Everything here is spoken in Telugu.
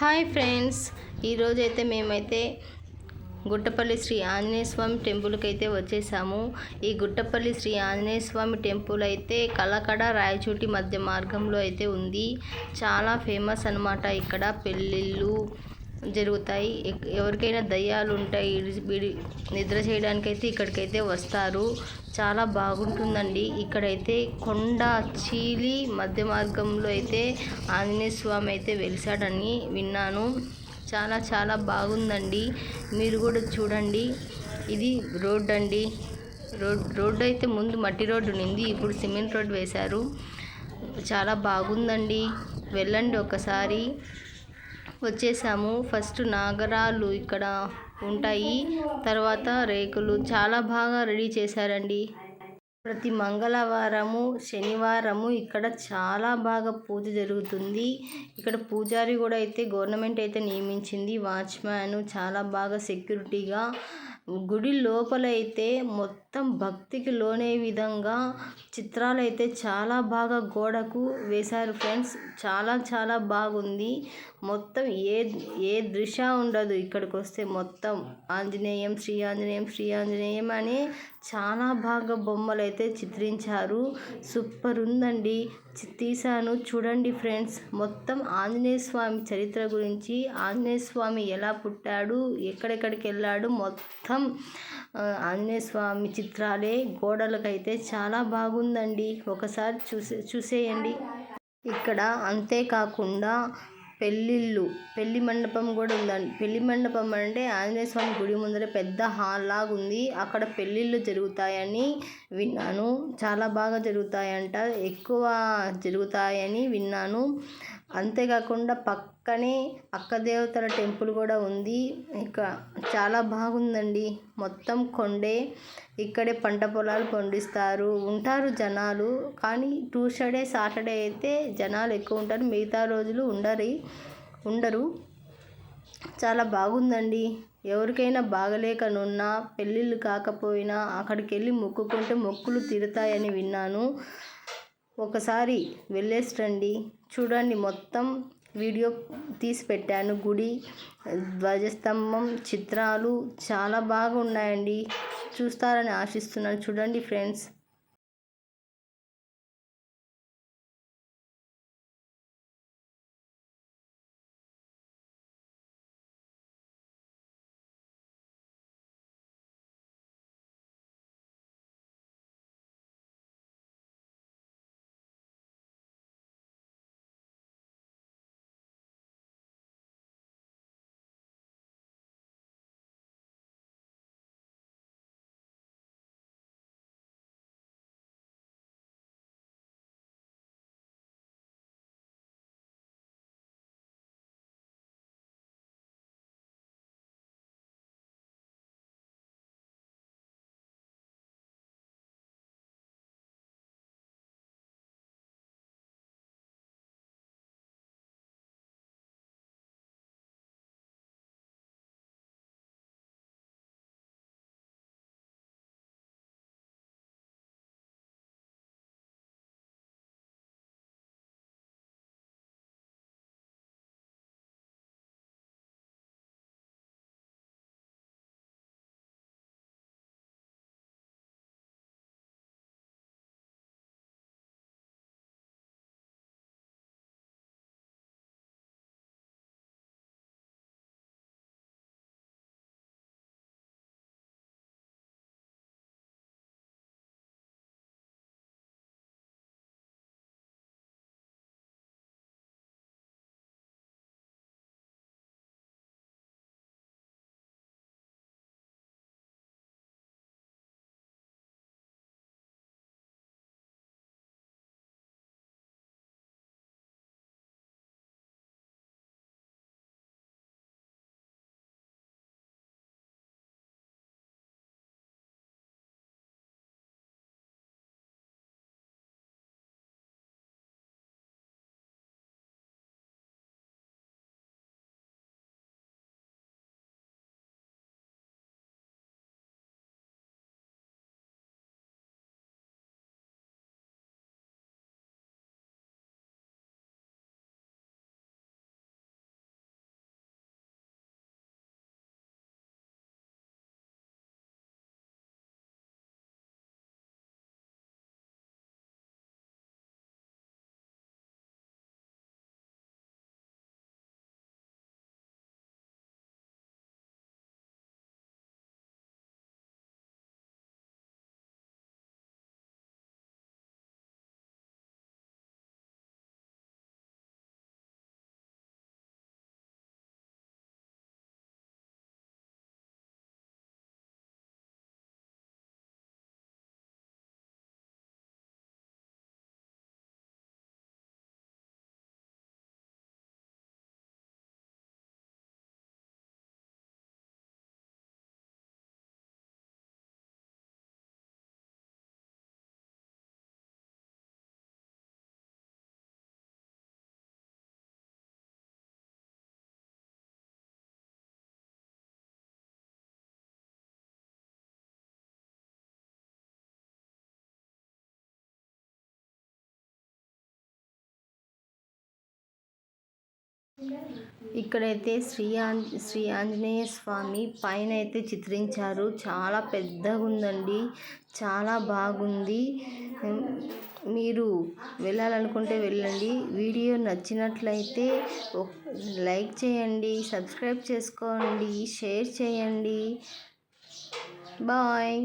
Hi friends. ఈరోజు అయితే మేమైతే గుట్టపల్లి శ్రీ ఆంజనేయ స్వామి టెంపుల్కి అయితే వచ్చేసాము. ఈ గుట్టపల్లి శ్రీ ఆంజనేయ స్వామి టెంపుల్ అయితే కలకడ రాయచూటి మధ్య మార్గంలో అయితే ఉంది. చాలా ఫేమస్ అనమాట ఇక్కడ. పెళ్ళిళ్ళు జరుగుతాయి. ఎక్- ఎవరికైనా దయ్యాలు ఉంటాయి నిద్ర చేయడానికైతే ఇక్కడికైతే వస్తారు. చాలా బాగుంటుందండి. ఇక్కడైతే కొండ చీలి మధ్య మార్గంలో అయితే ఆంజనేయ స్వామి అయితే వెలిసాడని విన్నాను. చాలా చాలా బాగుందండి. మీరు కూడా చూడండి. ఇది రోడ్ అండి. రోడ్ రోడ్డు అయితే ముందు మట్టి రోడ్డు ఉంది ఇప్పుడు సిమెంట్ రోడ్ వేశారు. చాలా బాగుందండి. వెళ్ళండి ఒకసారి. వచ్చేసాము. ఫస్ట్ నాగరాలు ఇక్కడ ఉంటాయి. తర్వాత రేకులు చాలా బాగా రెడీ చేశారండి. ప్రతి మంగళవారము శనివారము ఇక్కడ చాలా బాగా పూజ జరుగుతుంది. ఇక్కడ పూజారి కూడా అయితే గవర్నమెంట్ అయితే నియమించింది. వాచ్మ్యాన్ చాలా బాగా సెక్యూరిటీగా గుడి లోపల అయితే మొత్తం భక్తికి లోనే విధంగా చిత్రాలు అయితే చాలా బాగా గోడకు వేశారు ఫ్రెండ్స్. చాలా చాలా బాగుంది. మొత్తం ఏ ఏ దృశ్య ఉండదు ఇక్కడికి వస్తే మొత్తం. ఆంజనేయం శ్రీ ఆంజనేయం శ్రీ ఆంజనేయం అని చాలా బాగా బొమ్మలు అయితే చిత్రించారు. సూపర్ ఉందండి. చి- తీశాను చూడండి ఫ్రెండ్స్ మొత్తం ఆంజనేయ స్వామి చరిత్ర గురించి. ఆంజనేయ స్వామి ఎలా పుట్టాడు ఎక్కడెక్కడికి వెళ్ళాడు మొత్తం ఆంజనేయ స్వామి చిత్రాలే. గోడలకైతే చాలా బాగుందండి. ఒకసారి చూసే చూసేయండి. ఇక్కడ అంతేకాకుండా పెళ్ళిళ్ళు పెళ్ళి మండపం కూడా ఉందండి. పెళ్ళి మండపం అంటే ఆంజనేయ స్వామి గుడి ముందర పెద్ద హాల్ లాగా ఉంది అక్కడ పెళ్ళిళ్ళు జరుగుతాయని విన్నాను. చాలా బాగా జరుగుతాయంట. ఎక్కువ జరుగుతాయని విన్నాను. అంతేకాకుండా పక్కనే అక్క దేవతల టెంపుల్ కూడా ఉంది. ఇక చాలా బాగుందండి. మొత్తం కొండే ఇక్కడే పంట పొలాలు పండిస్తారు. ఉంటారు జనాలు. కానీ ట్యూస్డే సాటర్డే అయితే జనాలు ఎక్కువ ఉంటారు. మిగతా రోజులు ఉండరు ఉండరు. చాలా బాగుందండి. ఎవరికైనా బాగలేకనున్నా పెళ్ళిళ్ళు కాకపోయినా అక్కడికి వెళ్ళి మొక్కుకుంటే మొక్కులు తీరుతాయని విన్నాను. ఒకసారి వెళ్ళేసి రండి చూడండి మొత్తం వీడియో తీసి పెట్టాను. గుడి ధ్వజస్తంభం చిత్రాలు చాలా బాగున్నాయండి. చూస్తారని ఆశిస్తున్నాను. చూడండి ఫ్రెండ్స్. ఇక్కడైతే శ్రీ ఆంజ శ్రీ ఆంజనేయ స్వామి పైన అయితే చిత్రించారు. చాలా పెద్దగా ఉందండి చాలా బాగుంది. మీరు వెళ్ళాలనుకుంటే వెళ్ళండి. వీడియో నచ్చినట్లయితే లైక్ చేయండి సబ్స్క్రైబ్ చేసుకోండి షేర్ చేయండి. బాయ్.